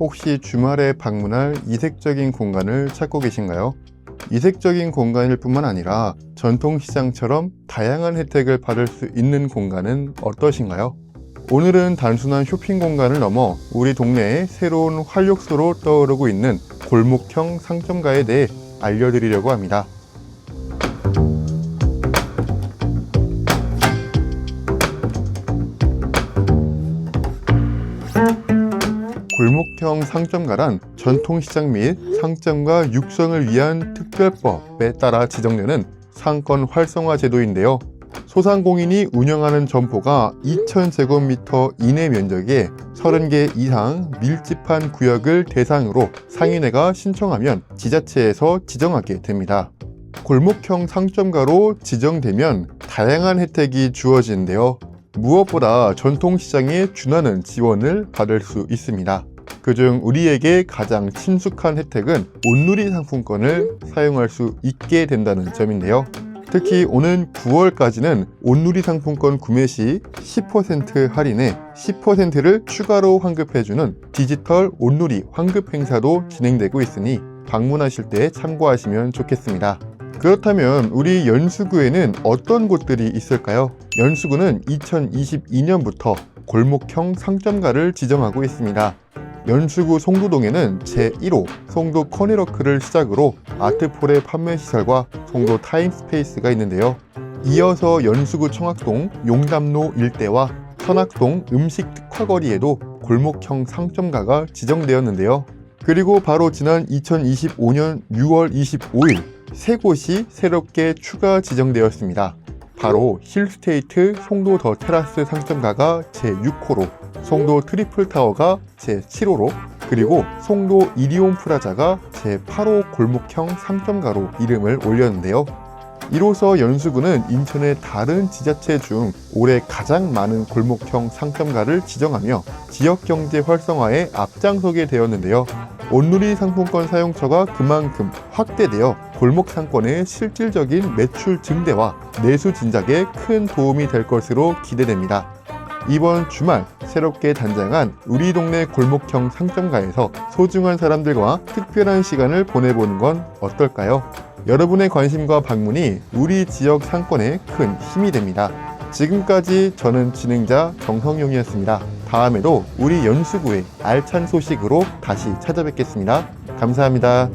혹시 주말에 방문할 이색적인 공간을 찾고 계신가요? 이색적인 공간일 뿐만 아니라 전통시장처럼 다양한 혜택을 받을 수 있는 공간은 어떠신가요? 오늘은 단순한 쇼핑 공간을 넘어 우리 동네의 새로운 활력소로 떠오르고 있는 골목형 상점가에 대해 알려드리려고 합니다. 골목형 상점가란 전통시장 및 상점가 육성을 위한 특별법에 따라 지정되는 상권 활성화 제도인데요. 소상공인이 운영하는 점포가 2,000제곱미터 이내 면적에 30개 이상 밀집한 구역을 대상으로 상인회가 신청하면 지자체에서 지정하게 됩니다. 골목형 상점가로 지정되면 다양한 혜택이 주어지는데요. 무엇보다 전통시장에 준하는 지원을 받을 수 있습니다. 그중 우리에게 가장 친숙한 혜택은 온누리 상품권을 사용할 수 있게 된다는 점인데요. 특히 오는 9월까지는 온누리 상품권 구매 시 10% 할인에 10%를 추가로 환급해주는 디지털 온누리 환급 행사도 진행되고 있으니 방문하실 때 참고하시면 좋겠습니다. 그렇다면 우리 연수구에는 어떤 곳들이 있을까요? 연수구는 2022년부터 골목형 상점가를 지정하고 있습니다. 연수구 송도동에는 제1호 송도 커니러크를 시작으로 아트폴의 판매 시설과 송도 타임스페이스가 있는데요. 이어서 연수구 청학동 용담로 일대와 선학동 음식 특화거리에도 골목형 상점가가 지정되었는데요. 그리고 바로 지난 2025년 6월 25일 세 곳이 새롭게 추가 지정되었습니다. 바로 힐스테이트 송도 더 테라스 상점가가 제6호로 송도 트리플 타워가 제7호로 그리고 송도 이리온 프라자가 제8호 골목형 상점가로 이름을 올렸는데요. 이로써 연수구는 인천의 다른 지자체 중 올해 가장 많은 골목형 상점가를 지정하며 지역 경제 활성화에 앞장서게 되었는데요. 온누리 상품권 사용처가 그만큼 확대되어 골목 상권의 실질적인 매출 증대와 내수 진작에 큰 도움이 될 것으로 기대됩니다. 이번 주말 새롭게 단장한 우리 동네 골목형 상점가에서 소중한 사람들과 특별한 시간을 보내보는 건 어떨까요? 여러분의 관심과 방문이 우리 지역 상권에 큰 힘이 됩니다. 지금까지 저는 진행자 정성용이었습니다. 다음에도 우리 연수구의 알찬 소식으로 다시 찾아뵙겠습니다. 감사합니다.